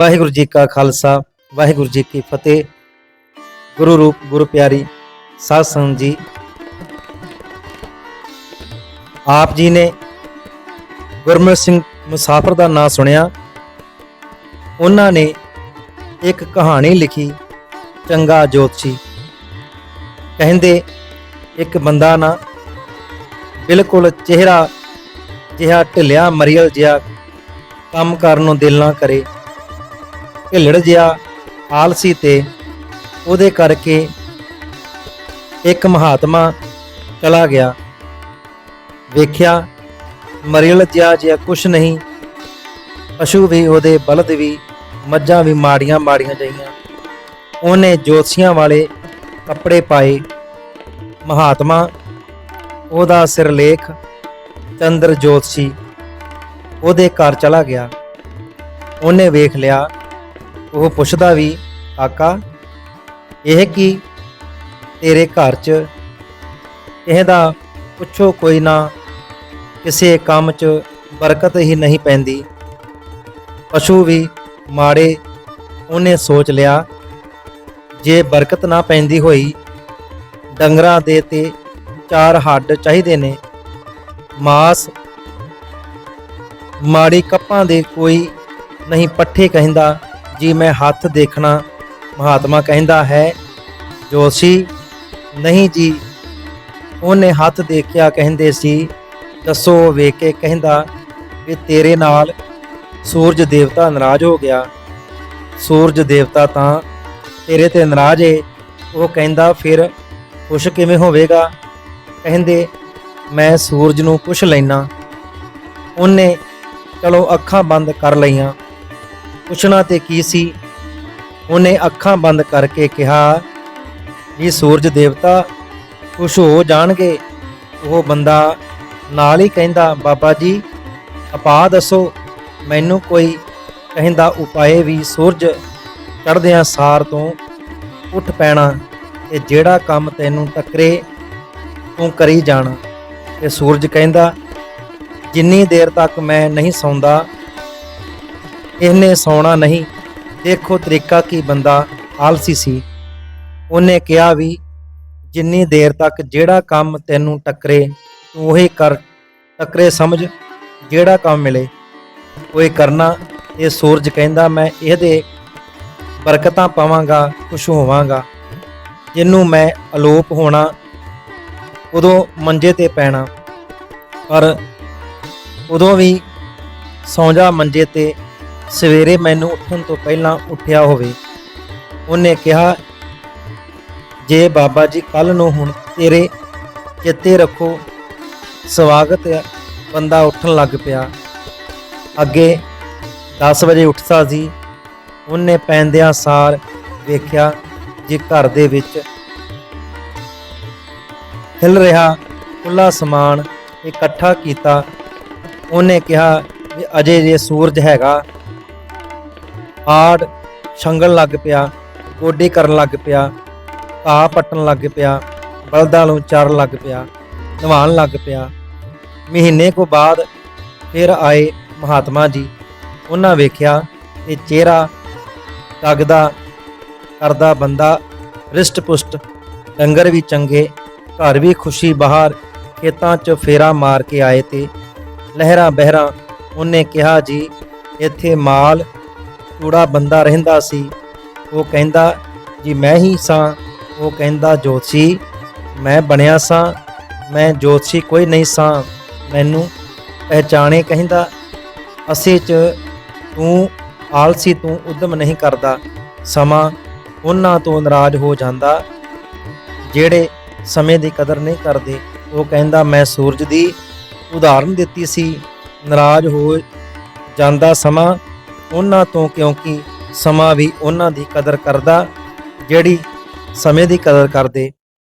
ਵਾਹਿਗੁਰੂ ਜੀ ਕਾ ਖਾਲਸਾ, ਵਾਹਿਗੁਰੂ ਜੀ ਕੀ ਫਤਿਹ। ਗੁਰੂ ਰੂਪ, ਗੁਰੂ ਪਿਆਰੀ ਸਾਧ ਸੰਗਤ ਜੀ। ਆਪ ਜੀ ਨੇ ਗੁਰਮਿਤ ਸਿੰਘ ਮੁਸਾਫਰ ਦਾ ਨਾਂ ਸੁਣਿਆ। ਉਹਨਾਂ ਨੇ ਇੱਕ ਕਹਾਣੀ ਲਿਖੀ, ਚੰਗਾ ਜੋਤਸ਼ੀ। ਕਹਿੰਦੇ, ਇੱਕ ਬੰਦਾ ਨਾ ਬਿਲਕੁਲ ਚਿਹਰਾ ਜਿਹਾ ਢਿੱਲਿਆ ਮਰੀਲ ਜਿਹਾ ਕੰਮ ਕਰਨ ਨੂੰ ਦਿਲ ਨਾ ਕਰੇ। ਢਿੱਲੜ ਜਿਹਾ ਆਲਸੀ ਤੇ ਉਹਦੇ ਕਰਕੇ ਇੱਕ ਮਹਾਤਮਾ ਚਲਾ ਗਿਆ। ਵੇਖਿਆ ਮਰੀਲ ਜਿਹਾ ਜਿਹਾ ਕੁਛ ਨਹੀਂ, ਪਸ਼ੂ ਵੀ ਉਹਦੇ ਬਲਦ ਵੀ, ਮੱਝਾਂ ਵੀ ਮਾੜੀਆਂ ਮਾੜੀਆਂ ਜਈਆਂ ਉਹਨੇ ਜੋਤਸ਼ੀਆਂ ਵਾਲੇ ਕੱਪੜੇ ਪਾਏ। ਮਹਾਤਮਾ, ਉਹਦਾ ਸਿਰਲੇਖ ਚੰਦਰ ਜੋਤਸ਼ੀ ਉਹਦੇ ਘਰ ਚਲਾ ਗਿਆ। ਉਹਨੇ ਵੇਖ ਲਿਆ ਉਹ ਪੁੱਛਦਾ ਵੀ ਆਕਾ ਇਹ ਕੀ ਤੇਰੇ ਘਰ 'ਚ? ਕਿਸੇ ਦਾ ਪੁੱਛੋ ਕੋਈ ਨਾ, ਕਿਸੇ ਕੰਮ 'ਚ ਬਰਕਤ ਹੀ ਨਹੀਂ ਪੈਂਦੀ। ਪਸ਼ੂ ਵੀ ਮਾੜੇ ਉਹਨੇ ਸੋਚ ਲਿਆ, ਜੇ ਬਰਕਤ ਨਾ ਪੈਂਦੀ ਹੋਈ, ਡੰਗਰਾਂ ਦੇ ਤੇ ਚਾਰ ਹੱਡ ਚਾਹੀਦੇ ਨੇ। ਮਾਸ ਮਾੜੀ ਕੱਪਾਂ ਦੇ ਕੋਈ ਨਹੀਂ ਪੱਠੇ ਕਹਿੰਦਾ ਜੀ, ਮੈਂ ਹੱਥ ਦੇਖਣਾ ਮਹਾਤਮਾ ਕਹਿੰਦਾ ਹੈ। ਜੋਸ਼ੀ, ਨਹੀਂ ਜੀ। ਉਹਨੇ ਹੱਥ ਦੇਖਿਆ ਕਹਿੰਦੇ ਸੀ, ਦੱਸੋ ਵੇਖ ਕੇ ਕਹਿੰਦਾ ਵੀ ਤੇਰੇ ਨਾਲ ਸੂਰਜ ਦੇਵਤਾ ਨਾਰਾਜ਼ ਹੋ ਗਿਆ। ਸੂਰਜ ਦੇਵਤਾ ਤਾਂ ਤੇਰੇ ਤੇ ਨਾਰਾਜ਼ ਏ। ਉਹ ਕਹਿੰਦਾ, ਫਿਰ ਖੁਸ਼ ਕਿਵੇਂ ਹੋਵੇਗਾ? ਕਹਿੰਦੇ, ਮੈਂ ਸੂਰਜ ਨੂੰ ਪੁੱਛ ਲੈਣਾ ਉਹਨੇ ਚਲੋ ਅੱਖਾਂ ਬੰਦ ਕਰ ਲਈਆਂ। ਪੁੱਛਣਾ ਤੇ ਕੀ ਸੀ? ਉਹਨੇ ਅੱਖਾਂ ਬੰਦ ਕਰਕੇ ਕਿਹਾ ਵੀ ਸੂਰਜ ਦੇਵਤਾ ਖੁਸ਼ ਹੋ ਜਾਣਗੇ। ਉਹ ਬੰਦਾ ਨਾਲ ਹੀ ਕਹਿੰਦਾ, ਬਾਬਾ ਜੀ, ਆਪਾ ਦੱਸੋ, ਮੈਨੂੰ ਕੋਈ ਕਹਿੰਦਾ ਉਪਾਏ ਵੀ ਸੂਰਜ ਚੜ੍ਹਦਿਆਂ ਸਾਰ ਤੋਂ ਉੱਠ ਪੈਣਾ ਤੇ ਜਿਹੜਾ ਕੰਮ ਤੈਨੂੰ ਟੱਕਰੇ, ਤੂੰ ਕਰੀ ਜਾਣਾ। ਤੇ ਸੂਰਜ ਕਹਿੰਦਾ, ਜਿੰਨੀ ਦੇਰ ਤੱਕ ਮੈਂ ਨਹੀਂ ਸੌਂਦਾ ਇਹਨੇ ਸੌਣਾ ਨਹੀਂ। ਦੇਖੋ ਤਰੀਕਾ ਕੀ ਬੰਦਾ ਆਲਸੀ ਸੀ। ਉਹਨੇ ਕਿਹਾ ਵੀ, ਜਿੰਨੀ ਦੇਰ ਤੱਕ ਜਿਹੜਾ ਕੰਮ ਤੈਨੂੰ ਟੱਕਰੇ, ਤੂੰ ਉਹੀ ਕਰ, ਟੱਕਰੇ ਸਮਝ ਜਿਹੜਾ ਕੰਮ ਮਿਲੇ। ਕੋਈ ਕਰਨਾ, ਇਹ ਸੂਰਜ ਕਹਿੰਦਾ, ਮੈਂ ਇਹਦੇ ਬਰਕਤਾਂ ਪਾਵਾਂਗਾ, ਖੁਸ਼ ਹੋਵਾਂਗਾ। ਜਿਹਨੂੰ ਮੈਂ ਅਲੋਪ ਹੋਣਾ, ਉਦੋਂ ਮੰਜੇ ਤੇ ਪੈਣਾ। ਪਰ ਉਦੋਂ ਵੀ ਸੌਂ ਜਾ ਮੰਜੇ ਤੇ ਸਵੇਰੇ ਮੈਨੂੰ ਉੱਠਣ ਤੋਂ ਪਹਿਲਾਂ ਉੱਠਿਆ ਹੋਵੇ। ਉਹਨੇ ਕਿਹਾ, ਜੇ ਬਾਬਾ ਜੀ ਕੱਲ ਨੂੰ ਹੁਣ ਤੇਰੇ ਚਿੱਤੇ ਰੱਖੋ, ਸਵਾਗਤ ਹੈ, ਬੰਦਾ ਉੱਠਣ ਲੱਗ ਪਿਆ। ਅੱਗੇ 10 ਵਜੇ ਉੱਠਦਾ ਸੀ। ਉਹਨੇ ਪੈਂਦਿਆਂ ਸਾਰ ਵੇਖਿਆ ਜੇ ਘਰ ਦੇ ਵਿੱਚ ਹਿਲ ਰਿਹਾ ਖੁੱਲਾ ਸਮਾਨ ਇਕੱਠਾ ਕੀਤਾ। ਉਹਨੇ ਕਿਹਾ ਵੀ ਅਜੇ ਜੇ ਸੂਰਜ ਹੈਗਾ ਹਾੜ ਛੰਗਣ ਲੱਗ ਪਿਆ, ਗੋਡੇ ਕਰਨ ਲੱਗ ਪਿਆ, ਘਾਹ ਪੱਟਣ ਲੱਗ ਪਿਆ, ਬਲਦਾਂ ਨੂੰ ਚਾਰਨ ਲੱਗ ਪਿਆ, ਨਵਾਉਣ ਲੱਗ ਪਿਆ। ਮਹੀਨੇ ਕੋ ਬਾਅਦ ਫਿਰ ਆਏ ਮਹਾਤਮਾ ਜੀ। ਉਹਨਾਂ ਵੇਖਿਆ ਇਹ ਚਿਹਰਾ ਤਗਦਾ ਕਰਦਾ ਬੰਦਾ ਰਿਸ਼ਟ ਪੁਸ਼ਟ, ਡੰਗਰ ਵੀ ਚੰਗੇ, ਘਰ ਵੀ ਖੁਸ਼ੀ ਬਾਹਰ, ਖੇਤਾਂ 'ਚ ਫੇਰਾ ਮਾਰ ਕੇ ਆਏ ਤੇ ਲਹਿਰਾਂ ਬਹਿਰਾਂ ਉਹਨੇ ਕਿਹਾ ਜੀ, ਇੱਥੇ ਮਾਲ ਚੂੜਾ ਬੰਦਾ ਰਹਿੰਦਾ ਸੀ। ਉਹ ਕਹਿੰਦਾ, ਜੀ ਮੈਂ ਹੀ ਸਾਂ। ਉਹ ਕਹਿੰਦਾ, ਜੋਤਸ਼ੀ, ਮੈਂ ਬਣਿਆ ਸਾਂ। ਮੈਂ ਜੋਤਸ਼ੀ ਕੋਈ ਨਹੀਂ ਸਾਂ। ਮੈਨੂੰ ਪਹਿਚਾਣੇ ਕਹਿੰਦਾ, ਅਸੀਂ ਚ ਤੂੰ ਆਲਸੀ ਤੂੰ ਉਦਮ ਨਹੀਂ ਕਰਦਾ। ਸਮਾਂ ਉਹਨਾਂ ਤੋਂ ਨਾਰਾਜ਼ ਹੋ ਜਾਂਦਾ, ਜਿਹੜੇ ਸਮੇਂ ਦੀ ਕਦਰ ਨਹੀਂ ਕਰਦੇ। ਉਹ ਕਹਿੰਦਾ, ਮੈਂ ਸੂਰਜ ਦੀ ਉਦਾਹਰਨ ਦਿੱਤੀ ਸੀ। ਨਾਰਾਜ਼ ਹੋ ਜਾਂਦਾ ਸਮਾਂ ਉਹਨਾਂ ਤੋਂ ਕਿਉਂਕਿ ਸਮਾਂ ਵੀ ਉਹਨਾਂ ਦੀ ਕਦਰ ਕਰਦਾ ਜਿਹੜੀ ਸਮੇਂ ਦੀ ਕਦਰ ਕਰਦੇ